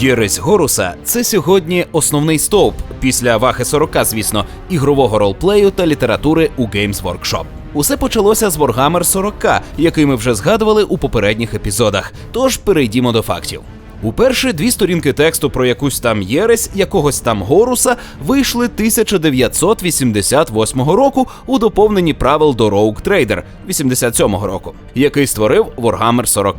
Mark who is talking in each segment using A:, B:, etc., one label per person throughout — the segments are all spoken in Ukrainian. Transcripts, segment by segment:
A: Єресь Горуса це сьогодні основний стовп після Вахи 40, звісно, ігрового ролплею та літератури у Games Workshop. Усе почалося з Warhammer 40, який ми вже згадували у попередніх епізодах. Тож перейдімо до фактів. Уперше дві сторінки тексту про якусь там єресь, якогось там Горуса вийшли 1988 року у доповненні правил до Rogue Trader 87 року, який створив Warhammer 40.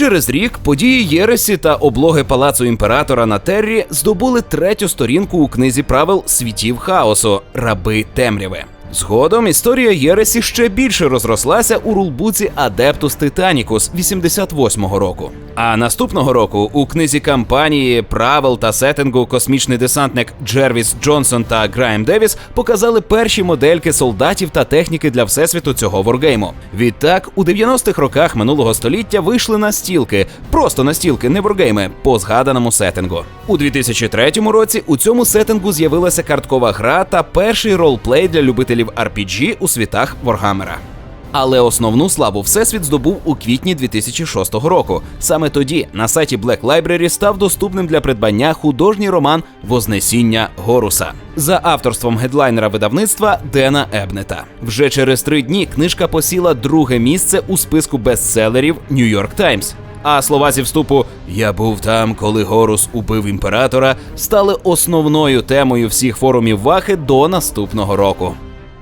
A: Через рік події Єресі та облоги палацу імператора на Террі здобули третю сторінку у книзі правил світів хаосу Раби темряви. Згодом історія Єресі ще більше розрослася у рулбуці Адептус Титанікус 88-го року. А наступного року у книзі кампанії правил та сеттингу космічний десантник Джервіс Джонсон та Грайм Девіс показали перші модельки солдатів та техніки для всесвіту цього воргейму. Відтак, у 90-х роках минулого століття вийшли настілки, просто настілки, не воргейми, по згаданому сеттингу. У 2003 році у цьому сеттингу з'явилася карткова гра та перший ролплей для любителів RPG у світах Воргамера. Але основну славу Всесвіт здобув у квітні 2006 року. Саме тоді на сайті Black Library став доступним для придбання художній роман Вознесіння Горуса за авторством гедлайнера видавництва Дена Ебнета. Вже через три дні книжка посіла друге місце у списку бестселерів New York Times. А слова зі вступу Я був там, коли Горус убив імператора стали основною темою всіх форумів Вахи до наступного року.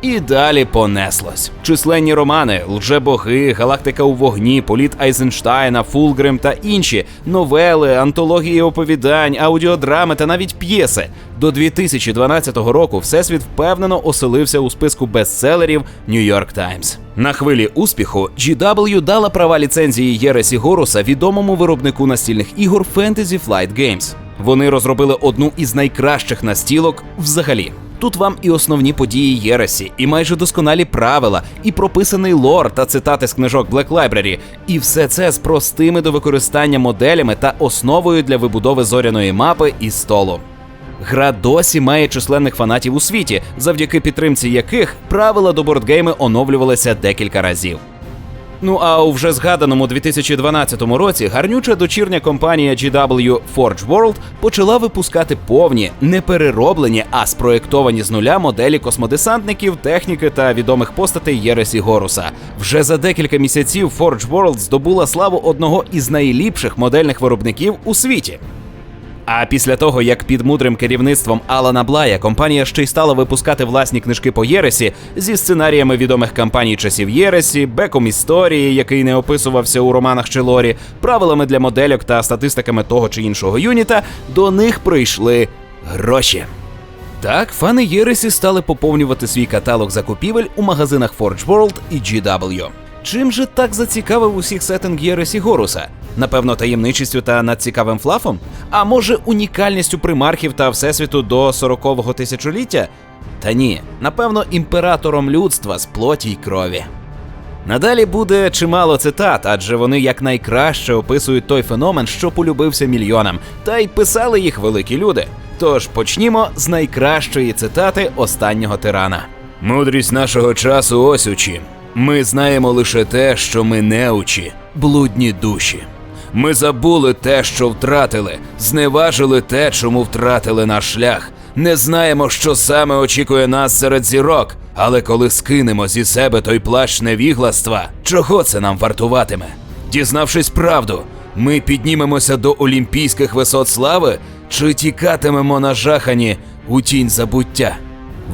A: І далі понеслось. Численні романи, лжебоги, галактика у вогні, політ Айзенштайна, Фулгрим та інші новели, антології оповідань, аудіодрами та навіть п'єси. До 2012 року Всесвіт впевнено оселився у списку бестселерів New York Times. На хвилі успіху GW дала права ліцензії Єресі Горуса відомому виробнику настільних ігор Fantasy Flight Games. Вони розробили одну із найкращих настілок взагалі. Тут вам і основні події Єресі, і майже досконалі правила, і прописаний лор та цитати з книжок Black Library. І все це з простими до використання моделями та основою для вибудови зоряної мапи і столу. Гра досі має численних фанатів у світі, завдяки підтримці яких правила до бордгейми оновлювалися декілька разів. Ну а у вже згаданому 2012 році гарнюча дочірня компанія GW Forge World почала випускати повні, не перероблені, а спроєктовані з нуля моделі космодесантників, техніки та відомих постатей Єресі Горуса. Вже за декілька місяців Forge World здобула славу одного із найліпших модельних виробників у світі. А після того, як під мудрим керівництвом Алана Блая компанія ще й стала випускати власні книжки по Єресі зі сценаріями відомих кампаній часів Єресі, беком історії, який не описувався у романах чи лорі, правилами для модельок та статистиками того чи іншого юніта, до них прийшли гроші. Так, фани Єресі стали поповнювати свій каталог закупівель у магазинах Forge World і GW. Чим же так зацікавив усіх сеттинг Єресі Горуса? Напевно, таємничістю та надцікавим флафом? А може, унікальністю примархів та всесвіту до 40-го тисячоліття? Та ні, напевно, імператором людства з плоті й крові. Надалі буде чимало цитат, адже вони якнайкраще описують той феномен, що полюбився мільйонам, та й писали їх великі люди. Тож почнімо з найкращої цитати останнього тирана. Мудрість нашого часу ось у чим. Ми знаємо лише те, що ми неучі, блудні душі. Ми забули те, що втратили, зневажили те, чому втратили наш шлях. Не знаємо, що саме очікує нас серед зірок, але коли скинемо зі себе той плащ невігластва, чого це нам вартуватиме? Дізнавшись правду, ми піднімемося до олімпійських висот слави чи тікатимемо на жахані у тінь забуття?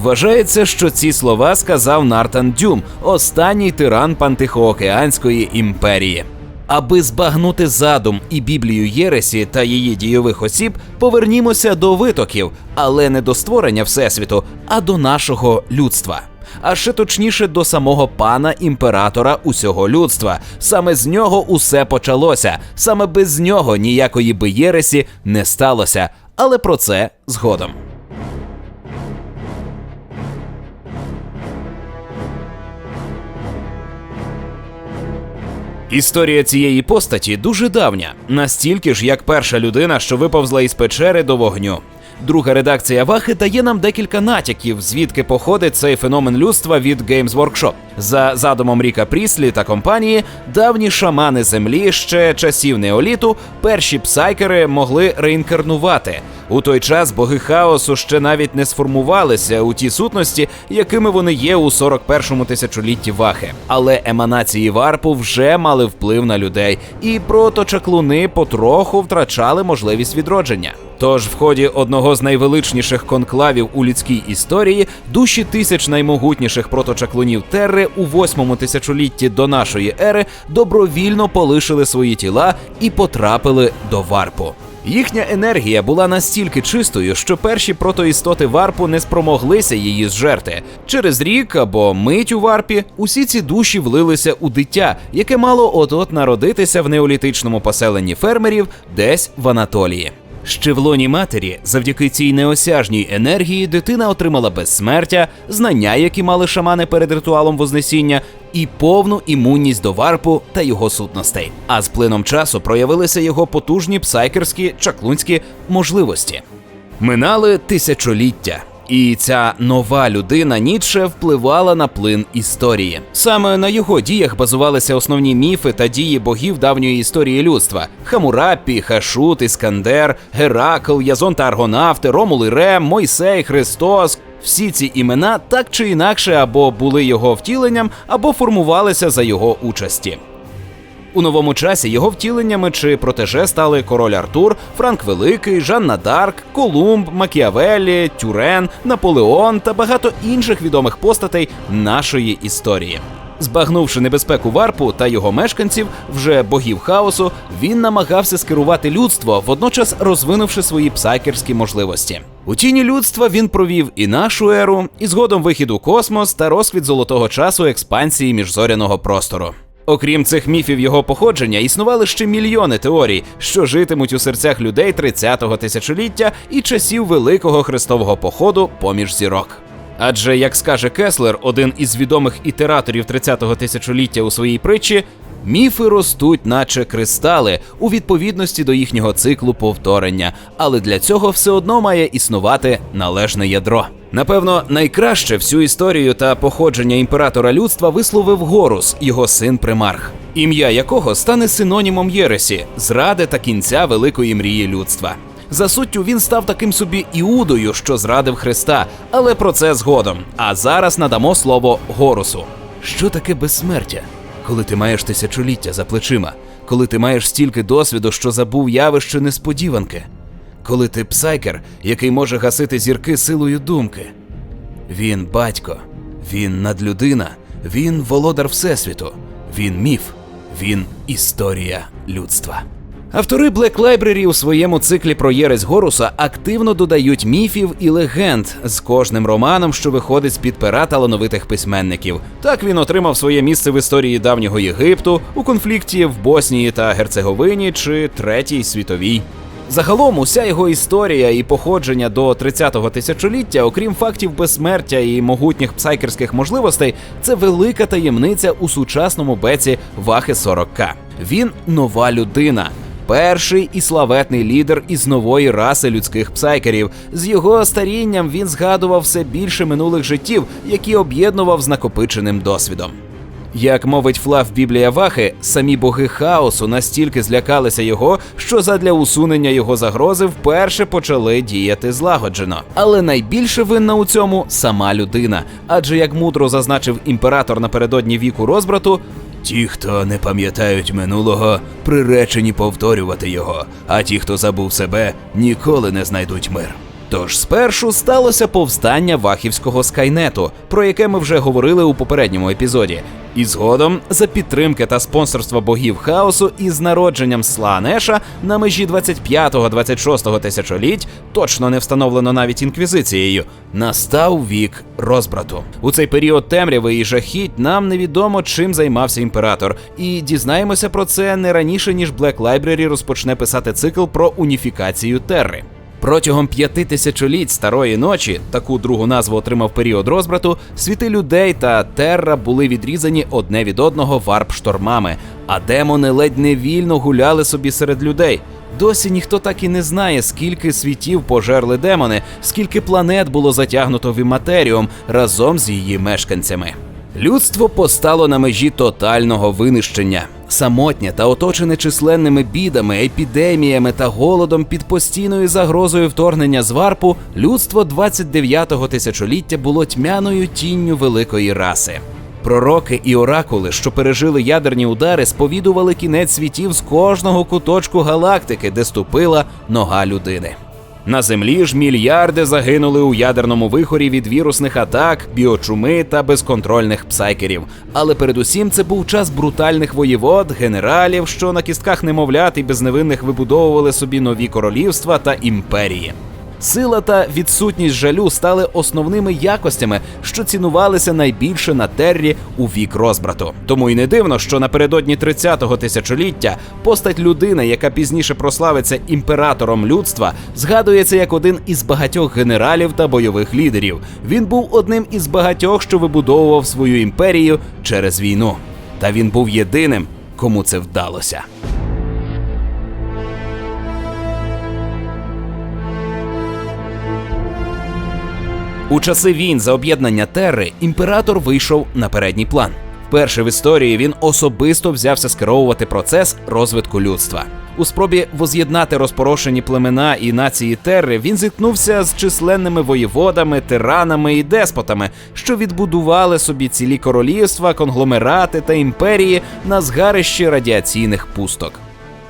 A: Вважається, що ці слова сказав Нартан Дюм, останній тиран Пантихоокеанської імперії. Аби збагнути задум і Біблію Єресі та її дійових осіб, повернімося до витоків, але не до створення Всесвіту, а до нашого людства. А ще точніше до самого пана імператора усього людства. Саме з нього усе почалося. Саме без нього ніякої би Єресі не сталося. Але про це згодом. Історія цієї постаті дуже давня, настільки ж, як перша людина, що виповзла із печери до вогню. Друга редакція Вахи дає нам декілька натяків, звідки походить цей феномен людства від Games Workshop. За задумом Ріка Пріслі та компанії, давні шамани землі ще часів неоліту, перші псайкери могли реінкарнувати. У той час боги хаосу ще навіть не сформувалися у ті сутності, якими вони є у 41-му тисячолітті Вахи. Але еманації варпу вже мали вплив на людей, і проточаклуни потроху втрачали можливість відродження. Тож в ході одного з найвеличніших конклавів у людській історії душі тисяч наймогутніших проточаклунів Терри у восьмому тисячолітті до нашої ери добровільно полишили свої тіла і потрапили до варпу. Їхня енергія була настільки чистою, що перші протоістоти варпу не спромоглися її зжерти. Через рік або мить у варпі усі ці душі влилися у дитя, яке мало от-от народитися в неолітичному поселенні фермерів десь в Анатолії. Ще в лоні матері, завдяки цій неосяжній енергії, дитина отримала безсмертя, знання, які мали шамани перед ритуалом Вознесіння, і повну імунність до варпу та його сутностей. А з плином часу проявилися його потужні псайкерські чаклунські можливості. Минали тисячоліття. І ця нова людина Ніцше впливала на плин історії. Саме на його діях базувалися основні міфи та дії богів давньої історії людства: Хамурапі, Хашут, Іскандер, Геракл, Язон та Аргонавти, Ромул і Рем, Мойсей, Христос. Всі ці імена так чи інакше або були його втіленням, або формувалися за його участі. У новому часі його втіленнями чи протеже стали король Артур, Франк Великий, Жанна Дарк, Колумб, Макіавеллі, Тюрен, Наполеон та багато інших відомих постатей нашої історії. Збагнувши небезпеку варпу та його мешканців, вже богів хаосу, він намагався скерувати людство, водночас розвинувши свої псайкерські можливості. У тіні людства він провів і нашу еру, і згодом вихід у космос та розквіт золотого часу експансії міжзоряного простору. Окрім цих міфів його походження, існували ще мільйони теорій, що житимуть у серцях людей 30-го тисячоліття і часів великого хрестового походу поміж зірок. Адже, як скаже Кеслер, один із відомих ітераторів 30-го тисячоліття у своїй притчі, міфи ростуть, наче кристали, у відповідності до їхнього циклу повторення, але для цього все одно має існувати належне ядро. Напевно, найкраще всю історію та походження імператора людства висловив Горус, його син примарх, ім'я якого стане синонімом Єресі, зради та кінця великої мрії людства. За суттю він став таким собі Іудою, що зрадив Христа, але про це згодом. А зараз надамо слово Горусу. Що таке безсмертя? Коли ти маєш тисячоліття за плечима, коли ти маєш стільки досвіду, що забув явище несподіванки, коли ти псайкер, який може гасити зірки силою думки. Він батько, він надлюдина, він володар Всесвіту, він міф, він історія людства. Автори Black Library у своєму циклі про Єресь Горуса активно додають міфів і легенд з кожним романом, що виходить з під пера талановитих письменників. Так він отримав своє місце в історії давнього Єгипту у конфлікті в Боснії та Герцеговині чи Третій світовій. Загалом, уся його історія і походження до 30-го тисячоліття, окрім фактів безсмертя і могутніх псайкерських можливостей, це велика таємниця у сучасному беці Вахи 40К. Він нова людина. Перший і славетний лідер із нової раси людських псайкерів. З його старінням він згадував все більше минулих життів, які об'єднував з накопиченим досвідом. Як мовить Флав Біблія Вахи, самі боги хаосу настільки злякалися його, що задля усунення його загрози вперше почали діяти злагоджено. Але найбільше винна у цьому сама людина. Адже як мудро зазначив імператор напередодні віку розбрату. Ті, хто не пам'ятають минулого, приречені повторювати його, а ті, хто забув себе, ніколи не знайдуть мир. Тож спершу сталося повстання вахівського скайнету, про яке ми вже говорили у попередньому епізоді. І згодом, за підтримки та спонсорства богів хаосу із народженням Слаанеша на межі 25-26 тисячоліть, точно не встановлено навіть інквізицією, настав вік розбрату. У цей період темряви і жахіть нам невідомо чим займався імператор, і дізнаємося про це не раніше ніж Black Library розпочне писати цикл про уніфікацію Терри. Протягом п'яти тисячоліть старої ночі, таку другу назву отримав період розбрату, світи людей та терра були відрізані одне від одного варп-штормами, а демони ледь не вільно гуляли собі серед людей. Досі ніхто так і не знає, скільки світів пожерли демони, скільки планет було затягнуто в іматеріум разом з її мешканцями. Людство постало на межі тотального винищення. Самотнє та оточене численними бідами, епідеміями та голодом під постійною загрозою вторгнення з варпу, людство 29-го тисячоліття було тьмяною тінню великої раси. Пророки і оракули, що пережили ядерні удари, сповідували кінець світів з кожного куточку галактики, де ступила нога людини. На землі ж мільярди загинули у ядерному вихорі від вірусних атак, біочуми та безконтрольних псайкерів. Але передусім це був час брутальних воєвод, генералів, що на кістках немовлят і безневинних вибудовували собі нові королівства та імперії. Сила та відсутність жалю стали основними якостями, що цінувалися найбільше на террі у вік розбрату. Тому й не дивно, що напередодні 30-го тисячоліття постать людини, яка пізніше прославиться імператором людства, згадується як один із багатьох генералів та бойових лідерів. Він був одним із багатьох, що вибудовував свою імперію через війну. Та він був єдиним, кому це вдалося. У часи війн за об'єднання Терри імператор вийшов на передній план. Вперше в історії він особисто взявся скеровувати процес розвитку людства. У спробі воз'єднати розпорошені племена і нації Терри він зіткнувся з численними воєводами, тиранами і деспотами, що відбудували собі цілі королівства, конгломерати та імперії на згарищі радіаційних пусток.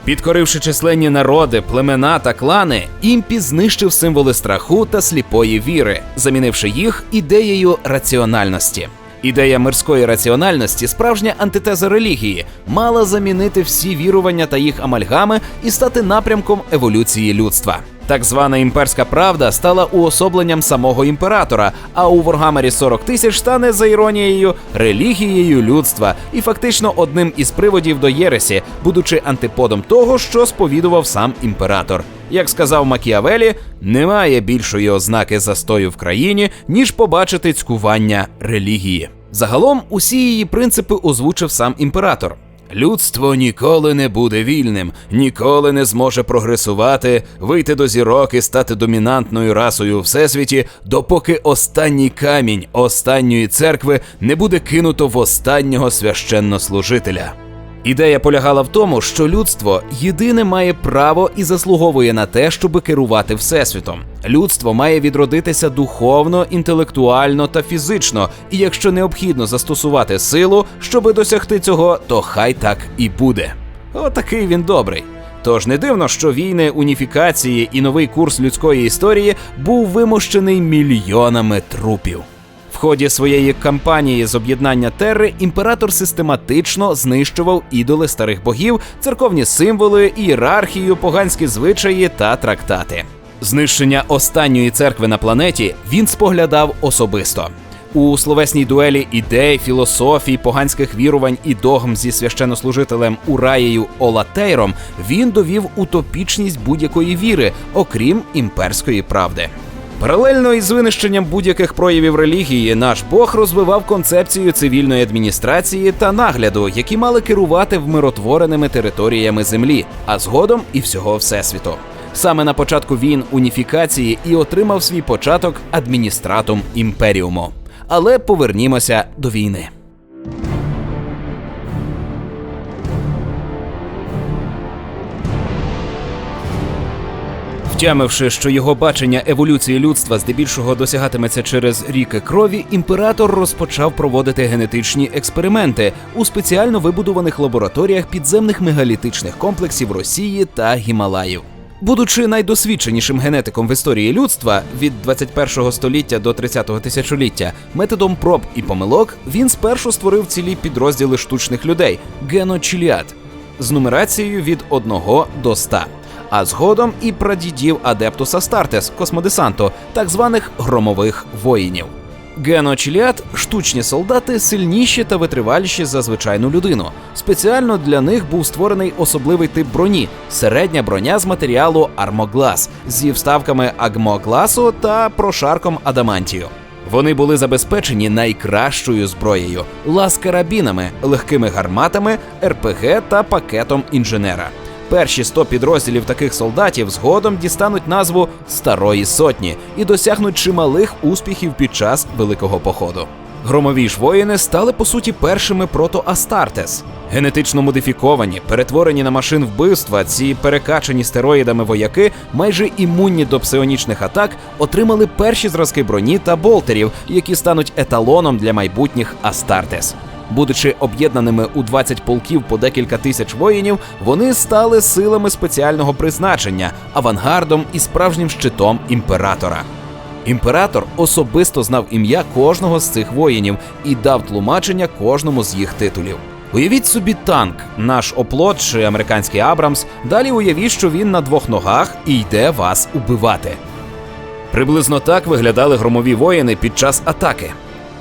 A: Підкоривши численні народи, племена та клани, імпі знищив символи страху та сліпої віри, замінивши їх ідеєю раціональності. Ідея мирської раціональності, справжня антитеза релігії, мала замінити всі вірування та їх амальгами і стати напрямком еволюції людства. Так звана імперська правда стала уособленням самого імператора, а у Воргамері 40 тисяч стане за іронією релігією людства і фактично одним із приводів до Єресі, будучи антиподом того, що сповідував сам імператор. Як сказав Макіавелі, немає більшої ознаки застою в країні, ніж побачити цькування релігії. Загалом усі її принципи озвучив сам імператор. Людство ніколи не буде вільним, ніколи не зможе прогресувати, вийти до зірок і стати домінантною расою у всесвіті, допоки останній камінь останньої церкви не буде кинуто в останнього священнослужителя. Ідея полягала в тому, що людство єдине має право і заслуговує на те, щоб керувати всесвітом. Людство має відродитися духовно, інтелектуально та фізично, і якщо необхідно застосувати силу, щоби досягти цього, то хай так і буде. Отакий він добрий. Тож не дивно, що війни уніфікації і новий курс людської історії був вимощений мільйонами трупів. Ході своєї кампанії з об'єднання Терри імператор систематично знищував ідоли старих богів, церковні символи, ієрархію, поганські звичаї та трактати. Знищення останньої церкви на планеті він споглядав особисто. У словесній дуелі ідей, філософій, поганських вірувань і догм зі священнослужителем Ураєю Олатейром він довів утопічність будь-якої віри, окрім імперської правди. Паралельно із винищенням будь-яких проявів релігії, наш Бог розвивав концепцію цивільної адміністрації та нагляду, які мали керувати вмиротвореними територіями землі, а згодом і всього всесвіту. Саме на початку війн уніфікації і отримав свій початок адміністратум імперіуму. Але повернімося до війни. Втямивши, що його бачення еволюції людства здебільшого досягатиметься через ріки крові, імператор розпочав проводити генетичні експерименти у спеціально вибудованих лабораторіях підземних мегалітичних комплексів Росії та Гімалаїв. Будучи найдосвідченішим генетиком в історії людства від 21 століття до 30-го тисячоліття, методом проб і помилок він спершу створив цілі підрозділи штучних людей геночіліат з нумерацією від 1 до 100 а згодом і прадідів Адептуса Стартес космодесанту, так званих громових воїнів. Геночіліат штучні солдати сильніші та витриваліші за звичайну людину. Спеціально для них був створений особливий тип броні середня броня з матеріалу армоглас зі вставками агмогласу та прошарком адамантію. Вони були забезпечені найкращою зброєю ласкарабінами, легкими гарматами, РПГ та пакетом інженера. Перші 100 підрозділів таких солдатів згодом дістануть назву Старої Сотні і досягнуть чималих успіхів під час Великого походу. Громові ж воїни стали по суті першими прото-Астартес. Генетично модифіковані, перетворені на машин вбивства, ці перекачані стероїдами вояки, майже імунні до псионічних атак, отримали перші зразки броні та болтерів, які стануть еталоном для майбутніх Астартес. Будучи об'єднаними у 20 полків по декілька тисяч воїнів, вони стали силами спеціального призначення, авангардом і справжнім щитом імператора. Імператор особисто знав ім'я кожного з цих воїнів і дав тлумачення кожному з їх титулів. Уявіть собі танк, наш оплот чи американський Абрамс. Далі уявіть, що він на двох ногах і йде вас убивати. Приблизно так виглядали громові воїни під час атаки.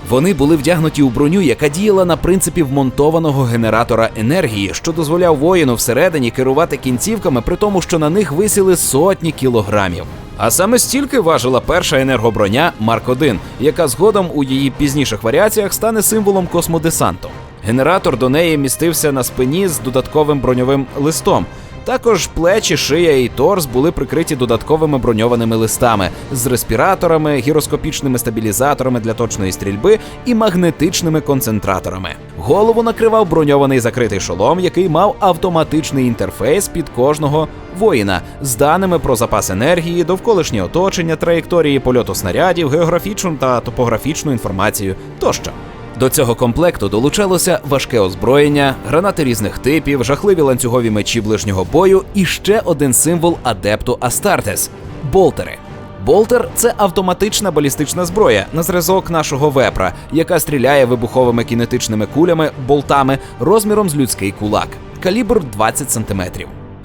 A: Вони були вдягнуті у броню, яка діяла на принципі вмонтованого генератора енергії, що дозволяв воїну всередині керувати кінцівками, при тому, що на них висіли сотні кілограмів. А саме стільки важила перша енергоброня Марк 1 яка згодом у її пізніших варіаціях стане символом космодесанту. Генератор до неї містився на спині з додатковим броньовим листом. Також плечі, шия і торс були прикриті додатковими броньованими листами з респіраторами, гіроскопічними стабілізаторами для точної стрільби і магнетичними концентраторами. Голову накривав броньований закритий шолом, який мав автоматичний інтерфейс під кожного воїна з даними про запас енергії, довколишнє оточення, траєкторії польоту снарядів, географічну та топографічну інформацію тощо. До цього комплекту долучалося важке озброєння, гранати різних типів, жахливі ланцюгові мечі ближнього бою і ще один символ адепту Астартес болтери. Болтер це автоматична балістична зброя на зразок нашого вепра, яка стріляє вибуховими кінетичними кулями, болтами розміром з людський кулак, калібр 20 см.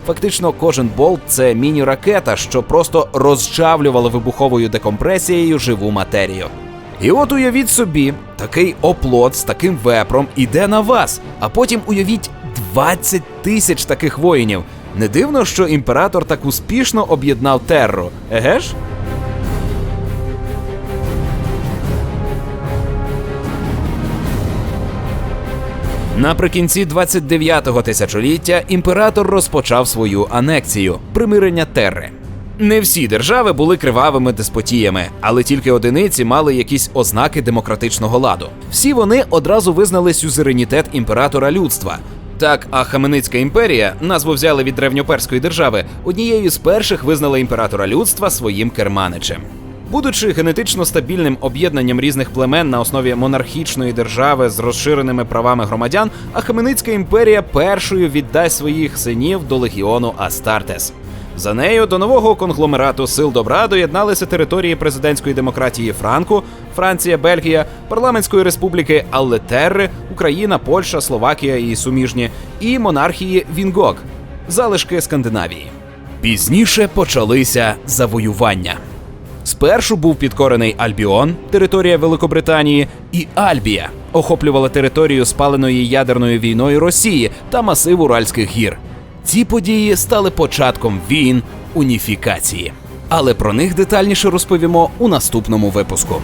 A: Фактично, кожен болт це міні-ракета, що просто розчавлювала вибуховою декомпресією живу матерію. І от уявіть собі, такий оплот з таким вепром іде на вас, а потім уявіть 20 тисяч таких воїнів. Не дивно, що імператор так успішно об'єднав терру, еге ж? Наприкінці 29-го тисячоліття імператор розпочав свою анексію примирення Терри. Не всі держави були кривавими деспотіями, але тільки одиниці мали якісь ознаки демократичного ладу. Всі вони одразу визнали сюзеренітет імператора людства. Так, Ахаменицька імперія, назву взяли від древньоперської держави, однією з перших визнала імператора людства своїм керманичем. Будучи генетично стабільним об'єднанням різних племен на основі монархічної держави з розширеними правами громадян, Ахаменицька імперія першою віддасть своїх синів до легіону Астартес. За нею до нового конгломерату сил добра доєдналися території президентської демократії Франку, Франція, Бельгія, парламентської республіки Аллетерри, Україна, Польща, Словакія і суміжні, і монархії Вінгок, залишки Скандинавії. Пізніше почалися завоювання. Спершу був підкорений Альбіон, територія Великобританії, і Альбія охоплювала територію спаленої ядерною війною Росії та масив Уральських гір. Ці події стали початком війн уніфікації. Але про них детальніше розповімо у наступному випуску.